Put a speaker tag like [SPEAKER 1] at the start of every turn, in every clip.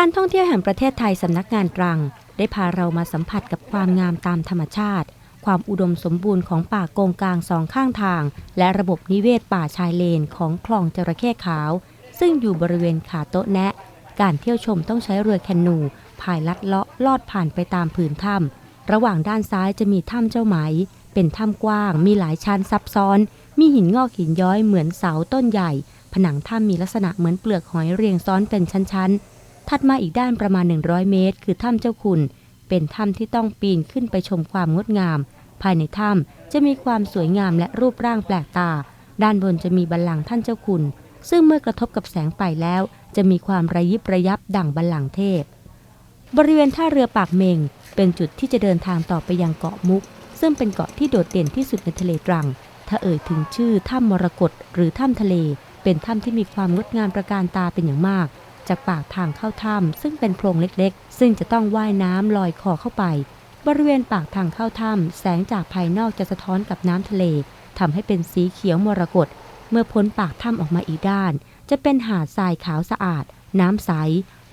[SPEAKER 1] การท่องเที่ยวแห่งประเทศไทยสำนักงานตรัง ได้พาเรามาสัมผัสกับความงามตามธรรมชาติ ความอุดมสมบูรณ์ของป่าโกงกลางสองข้างทาง และระบบนิเวศป่าชายเลนของคลองจระเข้ขาว ซึ่งอยู่บริเวณขาโต๊ะแนะ การเที่ยวชมต้องใช้เรือแคนูพายลัดเลาะลอดผ่านไปตามผืนถ้ำระหว่างด้านซ้ายจะมีถ้ำเจ้าไหม เป็นถ้ำกว้าง มีหลายชั้นซับซ้อน มีหินงอกหินย้อยเหมือนเสาต้นใหญ่ ผนังถ้ำมีลักษณะเหมือนเปลือกหอยเรียงซ้อนเป็นชั้นๆ ถัดมาอีกด้านประมาณ 100 เมตร คือถ้ำเจ้าคุณ เป็นถ้ำที่ต้องปีนขึ้นไปชมความงดงาม ภายในถ้ำจะมีความสวยงามและรูปร่างแปลกตา ด้านบนจะมีบัลลังก์ท่านเจ้าคุณ ซึ่งเมื่อกระทบกับแสงไฟแล้ว จะมีความระยิบระยับดั่งบัลลังก์เทพ บริเวณท่าเรือปากเมง เป็นจุดที่จะเดินทางต่อไปยังเกาะมุก ซึ่งเป็นเกาะที่โดดเด่นที่สุดในทะเลตรัง ถ้าเอ่ยถึงชื่อถ้ำมรกตหรือถ้ำทะเล เป็นถ้ำที่มีความงดงามประการตาเป็นอย่างมาก จากปากทางเข้าถ้ำซึ่งเป็นโพรงเล็กๆ ซึ่งจะต้องว่ายน้ำลอยคอเข้าไป บริเวณปากทางเข้าถ้ำแสงจากภายนอกจะสะท้อนกับน้ำทะเลทำให้เป็นสีเขียวมรกตเมื่อพ้นปากถ้ำออกมาอีกด้าน จะเป็นหาดทรายขาวสะอาด น้ำใส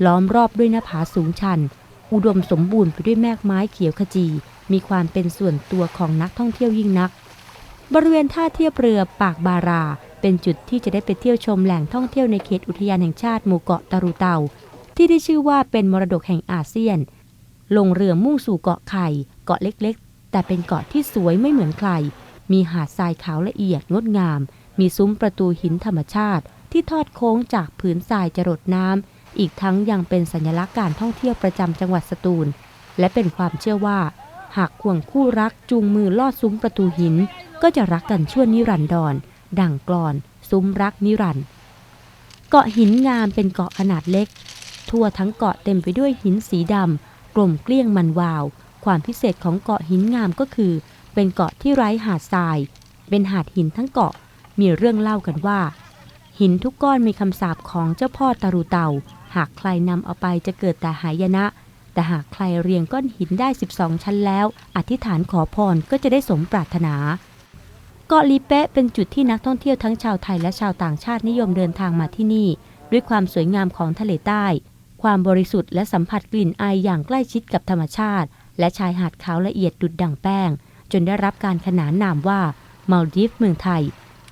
[SPEAKER 1] ล้อมรอบด้วยหน้าผาสูงชัน อุดมสมบูรณ์ไปด้วยแมกไม้เขียวขจี มีความเป็นส่วนตัวของนักท่องเที่ยวยิ่งนัก บริเวณท่าเทียบเรือปากบารา เป็นจุดที่จะได้ไปเที่ยวชมแหล่งท่องเที่ยวในเขตอุทยานแห่งชาติหมู่เกาะตารูเตา ที่ได้ชื่อว่าเป็นมรดกแห่งอาเซียน ลงเรือมุ่งสู่เกาะไข่ เกาะเล็กๆ แต่เป็นเกาะที่สวยไม่เหมือนใคร มีหาดทรายขาวละเอียดงดงาม มีซุ้มประตูหินธรรมชาติ ที่ทอดโค้งจากผืนทรายจรดน้ำอีกทั้งยังเป็นสัญลักษณ์การท่องเที่ยวประจำจังหวัดสตูล และเป็นความเชื่อว่า หากควงคู่รักจูงมือลอดซุ้มประตูหิน ก็จะรักกันชั่วนิรันดร ดั่งกลอน ซุ้มรักนิรันด์เกาะหินงามเป็นเกาะขนาดเล็ก ทั่วทั้งเกาะเต็มไปด้วยหินสีดำกลมเกลี้ยงมันวาว ความพิเศษของเกาะหินงามก็คือ เป็นเกาะที่ไร้หาดทราย เป็นหาดหินทั้งเกาะมีเรื่องเล่ากันว่า หินทุกก้อนมีคำสาปของเจ้าพ่อตารูเตาหากใครนำเอาไปจะเกิดแต่หายนะ แต่หากใครเรียงก้อนหินได้ 12 ชั้นแล้ว อธิษฐานขอพรก็จะได้สมปรารถนา เกาะลีเป๊ะเป็นจุดที่นักท่องเที่ยวทั้งชาวไทยและชาวต่างชาตินิยมเดินทางมาที่นี่ ด้วยความสวยงามของทะเลใต้ ความบริสุทธิ์และสัมผัสกลิ่นอายอย่างใกล้ชิดกับธรรมชาติ และชายหาดขาวละเอียดดุดดั่งแป้ง จนได้รับการขนานนามว่ามาลดีฟเมืองไทย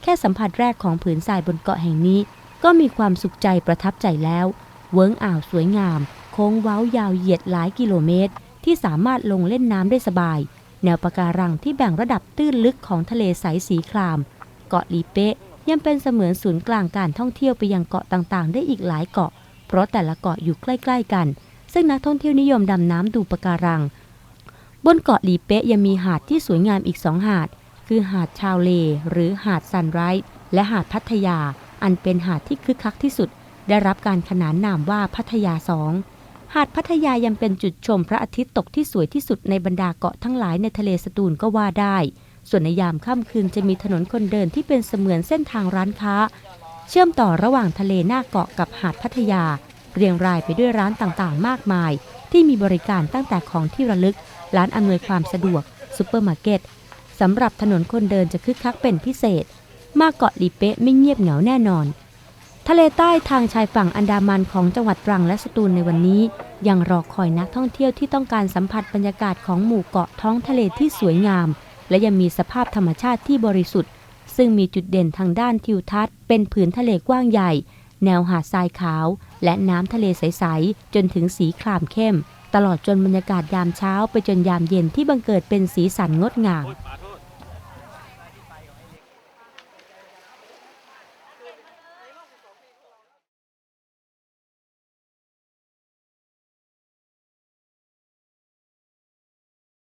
[SPEAKER 1] แค่สัมผัสแรกของผืนทรายบนเกาะแห่งนี้ ก็มีความสุขใจประทับใจแล้ว เวิ้งอ่าวสวยงาม โค้งเว้ายาวเหยียดหลายกิโลเมตร ที่สามารถลงเล่นน้ำได้สบาย แนวปะการังที่แบ่งระดับตื้นลึกของทะเลใสสีคราม เกาะลีเป๊ะยังเป็นเสมือนศูนย์กลางการท่องเที่ยวไปยังเกาะต่างๆ ได้อีกหลายเกาะ เพราะแต่ละเกาะอยู่ใกล้ ๆ กัน ซึ่งนักท่องเที่ยวนิยมดำน้ำดูปะการัง บนเกาะลีเป๊ะยังมีหาดที่สวยงามอีกสองหาด คือหาดชาวเล หรือหาดซันไรท์และหาดพัทยา อันเป็นหาดที่คึกคักที่สุด ได้รับการขนานนามว่าพัทยาสอง หาดพัทยายังเป็นจุดชมพระอาทิตย์ตกที่สวยที่สุดในบรรดาเกาะทั้งหลายในทะเลสตูลก็ว่าได้ ส่วนในยามค่ำคืนจะมีถนนคนเดินที่เป็นเสมือนเส้นทางร้านค้า เชื่อมต่อระหว่างทะเลหน้าเกาะกับหาดพัทยา เรียงรายไปด้วยร้านต่างๆ มากมาย ที่มีบริการตั้งแต่ของที่ระลึก ร้านอำนวยความสะดวกซูเปอร์มาร์เก็ตสำหรับถนนคนเดินจะคึกคักเป็นพิเศษ มาเกาะลีเป๊ะไม่เงียบเหงาแน่นอน ทะเลใต้ทางชายฝั่งอันดามันของจังหวัดตรังและสตูลในวันนี้ ยังรอคอยนักท่องเที่ยวที่ต้องการสัมผัสบรรยากาศของหมู่เกาะท้องทะเลที่สวยงาม และยังมีสภาพธรรมชาติที่บริสุทธิ์ ซึ่งมีจุดเด่นทางด้านทิวทัศน์ เป็นผืนทะเลกว้างใหญ่ แนวหาดทรายขาว และน้ำทะเลใส ๆ จนถึงสีครามเข้ม ตลอดจนบรรยากาศยามเช้าไปจนยามเย็นที่บังเกิดเป็นสีสันงดงาม